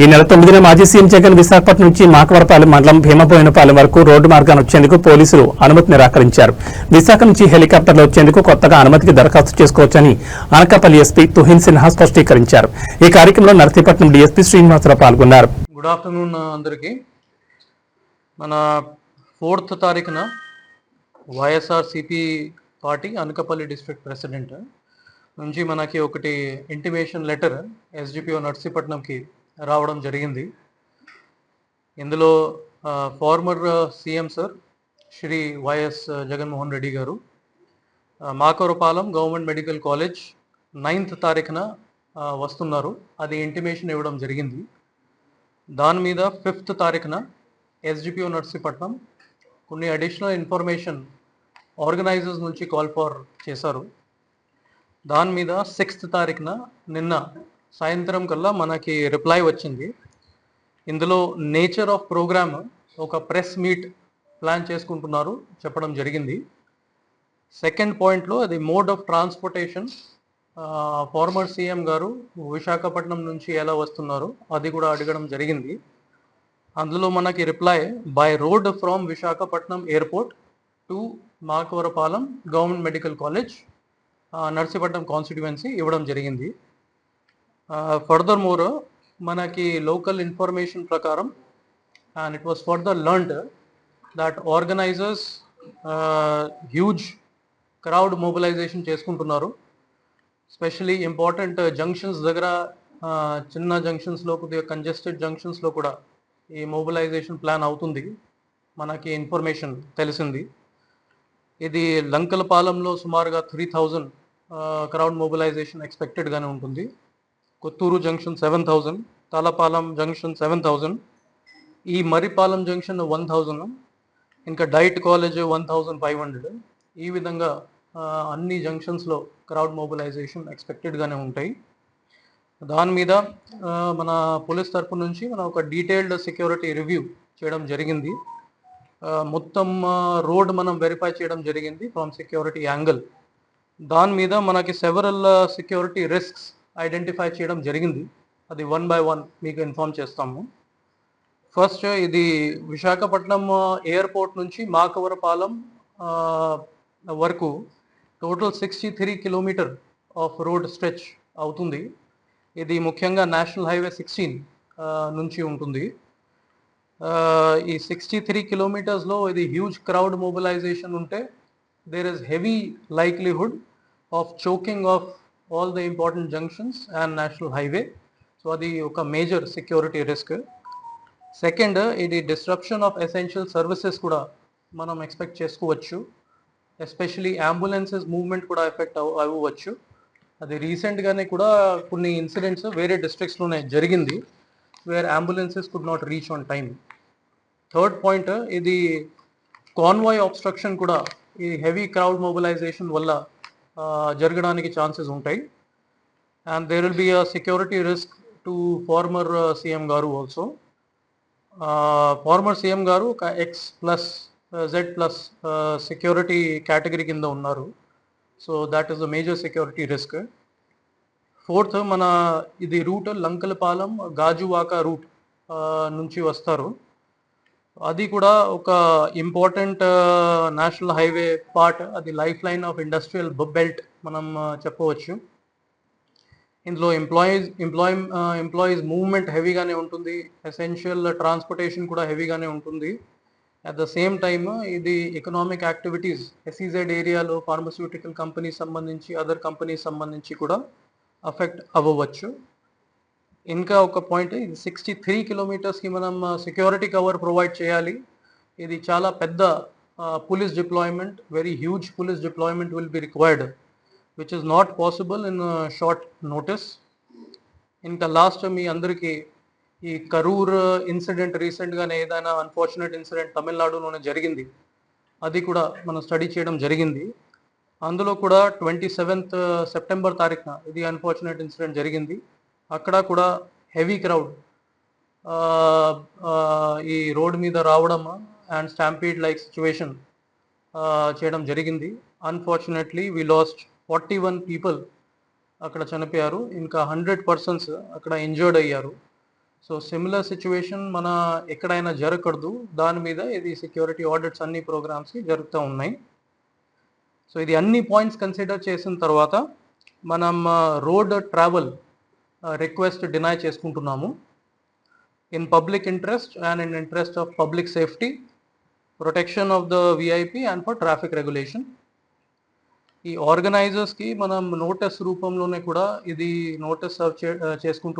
ఈ నెల తొమ్మిదిన మాజీ సీఎం జగన్ విశాఖపట్నం నుంచి మాకవరపాలెం మండలం భీమబోయినపాలెం వరకు రోడ్డు మార్గాన్ని వచ్చేందుకు పోలీసులు అనుమతి నిరాకరించారు విశాఖ నుంచి హెలికాప్టర్లు వచ్చేందుకు కొత్తగా అనుమతికి దరఖాస్తు చేసుకోవచ్చని అనకాపల్లి ఎస్పీ తుహిన్ సిన్హా స్పష్టీకరించారు. ఈ కార్యక్రమంలో నర్సీపట్నం డీఎస్పీ శ్రీనివాసరావు పాల్గొన్నారు. గుడ్ ఆఫ్టర్నూన్ uh, అందరికీ. మన ఫోర్త్ తారీఖున YSRCP party Anakapalli district president నుంచి మనకి ఒకటి ఇంటిమేషన్ లెటర్ ఎస్డిపిఓ నర్సీపట్నంకి రావడం జరిగింది. ఇందులో former CM sir Shri YS Jaganmohan Reddy garu ఆ, Makavarapalem government medical college ninth తారీఖున వస్తున్నారు. అది ఇంటిమేషన్ ఇవ్వడం జరిగింది. దాని మీద ఫిఫ్త్ తారీఖున ఎస్డిపిఓ నర్సీపట్నం కొన్ని అడిషనల్ ఇన్ఫర్మేషన్ ఆర్గనైజర్స్ నుంచి కాల్ ఫార్ చేశారు. దాని మీద సిక్స్త్ తారీఖున నిన్న సాయంత్రం కల్లా మనకి రిప్లై వచ్చింది. ఇందులో నేచర్ ఆఫ్ ప్రోగ్రామ్ ఒక ప్రెస్ మీట్ ప్లాన్ చేసుకుంటున్నారు చెప్పడం జరిగింది. సెకండ్ పాయింట్లో అది mode of transportation former CM garu Visakhapatnam నుంచి ఎలా వస్తున్నారు అది కూడా అడగడం జరిగింది. అందులో మనకి reply by road from Visakhapatnam airport to Makavarapalem government medical college Narsipatnam constituency ఇవ్వడం జరిగింది. ఫర్దర్ మోర్ మనకి లోకల్ ఇన్ఫర్మేషన్ ప్రకారం and it was further learned that organisers huge crowd mobilisation చేసుకుంటున్నారు. స్పెషలీ ఇంపార్టెంట్ జంక్షన్స్ దగ్గర చిన్న జంక్షన్స్లో కొద్దిగా కంజెస్టెడ్ జంక్షన్స్లో కూడా ఈ మొబిలైజేషన్ ప్లాన్ అవుతుంది. మనకి ఇన్ఫర్మేషన్ తెలిసింది. ఇది లంకలపాలెంలో సుమారుగా త్రీ థౌజండ్ క్రౌడ్ మొబిలైజేషన్ ఎక్స్పెక్టెడ్గానే ఉంటుంది. Kothuru junction seven thousand Talapalem junction seven thousand ఈ మరిపాలెం జంక్షన్ వన్ థౌజండ్ ఇంకా DIET college one thousand five hundred. ఈ విధంగా అన్ని జంక్షన్స్లో క్రౌడ్ మొబిలైజేషన్ ఎక్స్పెక్టెడ్గానే ఉంటాయి. దాని మీద మన పోలీస్ తరపు నుంచి మనం ఒక డీటెయిల్డ్ సెక్యూరిటీ రివ్యూ చేయడం జరిగింది. మొత్తం రోడ్ మనం వెరిఫై చేయడం జరిగింది ఫ్రమ్ సెక్యూరిటీ యాంగిల్. దాని మీద మనకి సెవరల్ సెక్యూరిటీ రిస్క్స్ ఐడెంటిఫై చేయడం జరిగింది. అది వన్ బై వన్ మీకు ఇన్ఫార్మ్ చేస్తాము. ఫస్ట్ ఇది విశాఖపట్నం ఎయిర్పోర్ట్ నుంచి మాకవరపాలెం వరకు total sixty three kilometre of road stretch అవుతుంది. ఇది ముఖ్యంగా నేషనల్ హైవే సిక్స్టీన్ నుంచి ఉంటుంది. ఈ సిక్స్టీ త్రీ కిలోమీటర్స్లో ఇది హ్యూజ్ క్రౌడ్ మొబిలైజేషన్ ఉంటే there is heavy likelihood of choking of all the important junctions and national highway so అది ఒక మేజర్ సెక్యూరిటీ రిస్క్ సెకండ్ ఇది డిస్ట్రప్షన్ ఆఫ్ ఎసెన్షియల్ సర్వీసెస్ కూడా మనం ఎక్స్పెక్ట్ చేసుకోవచ్చు. ఎస్పెషలీ అంబులెన్సెస్ మూవ్మెంట్ కూడా ఎఫెక్ట్ అవ్ అవ్వచ్చు. అది రీసెంట్గానే కూడా కొన్ని ఇన్సిడెంట్స్ వేరే డిస్ట్రిక్ట్స్లోనే జరిగింది where ambulances could not reach on time third point ఇది కాన్వాయ్ ఆబ్స్ట్రక్షన్ కూడా ఈ హెవీ క్రౌడ్ మొబిలైజేషన్ వల్ల జరగడానికి ఛాన్సెస్ ఉంటాయి. And there will be a security risk to former CM garu also former CM garu ఒక X plus Z plus security category కింద ఉన్నారు. So that is the major security risk fourth మన ఇది route Lankalapalem Gajuwaka route నుంచి వస్తారు. అది కూడా ఒక ఇంపార్టెంట్ నేషనల్ హైవే పార్ట్ అది life line of industrial belt మనం చెప్పవచ్చు. ఇందులో ఎంప్లాయీస్ ఎంప్లాయ్ ఎంప్లాయీస్ మూవ్మెంట్ హెవీగానే ఉంటుంది. ఎసెన్షియల్ ట్రాన్స్పోర్టేషన్ కూడా హెవీగానే ఉంటుంది. అట్ ద సేమ్ టైమ్ ఇది ఎకనామిక్ యాక్టివిటీస్ ఎస్ఈజెడ్ ఏరియాలో ఫార్మస్యూటికల్ కంపెనీస్ సంబంధించి అదర్ కంపెనీస్ సంబంధించి కూడా అఫెక్ట్ అవ్వవచ్చు. ఇంకా ఒక పాయింట్ ఇది సిక్స్టీ త్రీ కిలోమీటర్స్కి మనం సెక్యూరిటీ కవర్ ప్రొవైడ్ చేయాలి. ఇది చాలా పెద్ద police deployment very huge police deployment will be required which is not possible in short notice ఇంకా లాస్ట్ మీ అందరికీ ఈ కరూర్ uh, ఇన్సిడెంట్ రీసెంట్గానే ఏదైనా అన్ఫార్చునేట్ ఇన్సిడెంట్ తమిళనాడులోనే జరిగింది. అది కూడా మనం స్టడీ చేయడం జరిగింది. అందులో కూడా ట్వంటీ సెవెంత్ సెప్టెంబర్ తారీఖున ఇది అన్ఫార్చునేట్ ఇన్సిడెంట్ జరిగింది. అక్కడ కూడా హెవీ క్రౌడ్ ఈ రోడ్ మీద రావడం అండ్ స్టాంపీడ్ లైక్ సిచ్యువేషన్ చేయడం జరిగింది. Unfortunately we lost forty one people అక్కడ చనిపోయారు. ఇంకా హండ్రెడ్ పర్సన్స్ అక్కడ ఇంజర్డ్ అయ్యారు. సో సిమిలర్ సిచ్యువేషన్ మన ఎక్కడైనా జరగకూడదు. దాని మీద ఇది సెక్యూరిటీ ఆడిట్స్ అన్ని ప్రోగ్రామ్స్కి జరుగుతూ ఉన్నాయి. సో ఇది అన్ని పాయింట్స్ కన్సిడర్ చేసిన తర్వాత మనం రోడ్ ట్రావెల్ రిక్వెస్ట్ డినై చేసుకుంటున్నాము. In public interest and in interest of public safety protection of the VIP and for traffic regulation ఈ ఆర్గనైజర్స్కి మనం నోటీస్ రూపంలోనే కూడా ఇది నోటీస్ సర్వ్ చేసుకుంటున్నాం